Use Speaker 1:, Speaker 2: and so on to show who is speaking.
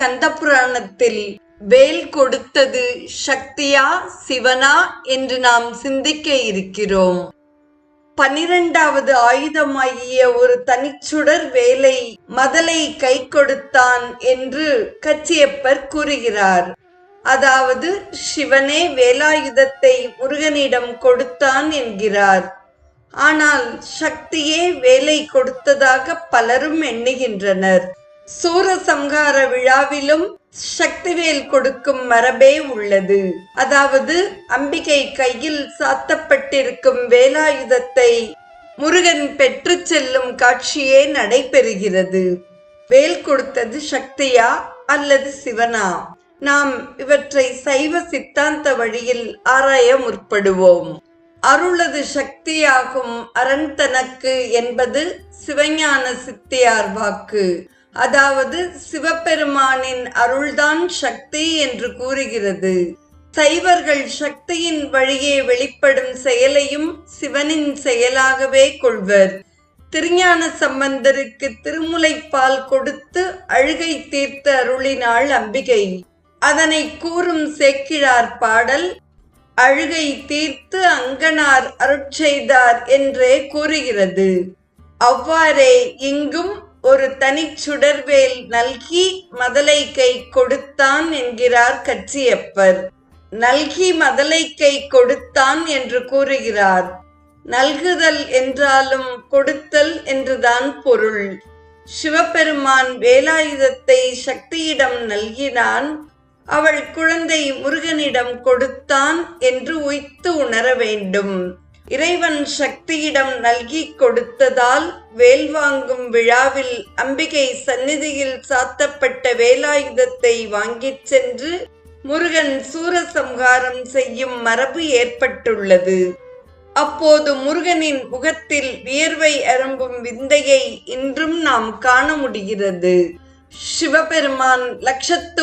Speaker 1: கந்தபுராணத்தில் வேல் கொடுத்தது சக்தியா சிவனா என்று நாம் சிந்திக்க இருக்கிறோம். பனிரெண்டாவது ஆயுதமாகிய ஒரு தனிச்சுடர் வேலை மதலை கை கொடுத்தான் என்று கச்சியப்பர் கூறுகிறார். அதாவது சிவனே வேலாயுதத்தை முருகனிடம் கொடுத்தான் என்கிறார். ஆனால் சக்தியே வேலை கொடுத்ததாக பலரும் எண்ணுகின்றனர். சூரசம்ஹார விழாவிலும் சக்திவேல் கொடுக்கும் மரபே உள்ளது. அதாவது அம்பிகை கையில் சாத்தப்பட்டிருக்கும் வேலாயுதத்தை முருகன் பெற்றுச் செல்லும் காட்சியே நடைபெறுகிறது. வேல் கொடுத்தது சக்தியா அல்லது சிவனா? நாம் இவற்றை சைவ சித்தாந்த வழியில் ஆராய முற்படுவோம். அருளது சக்தியாகும் அரண் தனக்கு என்பது சிவஞான சித்தியார் வாக்கு. அதாவது சிவபெருமானின் அருள்தான் சக்தி என்று கூறுகிறது. சைவர்கள் சக்தியின் வழியே வெளிப்படும் செயலையும் சிவனின் செயலாகவே கொள்வர். திருஞான சம்பந்தருக்கு திருமுலைப்பால் கொடுத்து அழுகை தீர்த்து அருளினாள் அம்பிகை. அதனை கூறும் சேக்கிழார் பாடல் அழுகை தீர்த்து அங்கனார் அருட்செய்தார் என்றே கூறுகிறது. அவ்வாறே இங்கும் ஒரு தனிச்சுடர்வேல் நல்கி மதலை கை கொடுத்தான் என்கிறார் கச்சியப்பர். நல்கி மதலை கை கொடுத்தான் என்று கூறுகிறார். நல்குதல் என்றாலும் கொடுத்தல் என்றுதான் பொருள். சிவபெருமான் வேலாயுதத்தை சக்தியிடம் நல்கினான். அவள் குழந்தை முருகனிடம் கொடுத்தான் என்று உய்த்து உணர வேண்டும். இறைவன் சக்தியிடம் நல்கி கொடுத்ததால் வேல் வாங்கும் விழாவில் அம்பிகை சந்நிதியில் சாத்தப்பட்ட வேலாயுதத்தை வாங்கிச் சென்று முருகன் சூரசம்ஹாரம் செய்யும் மரபு ஏற்பட்டுள்ளது. அப்போது முருகனின் முகத்தில் வியர்வை அரும்பும் விந்தையை இன்றும் நாம் காண முடிகிறது. சிவபெருமான் லட்சத்து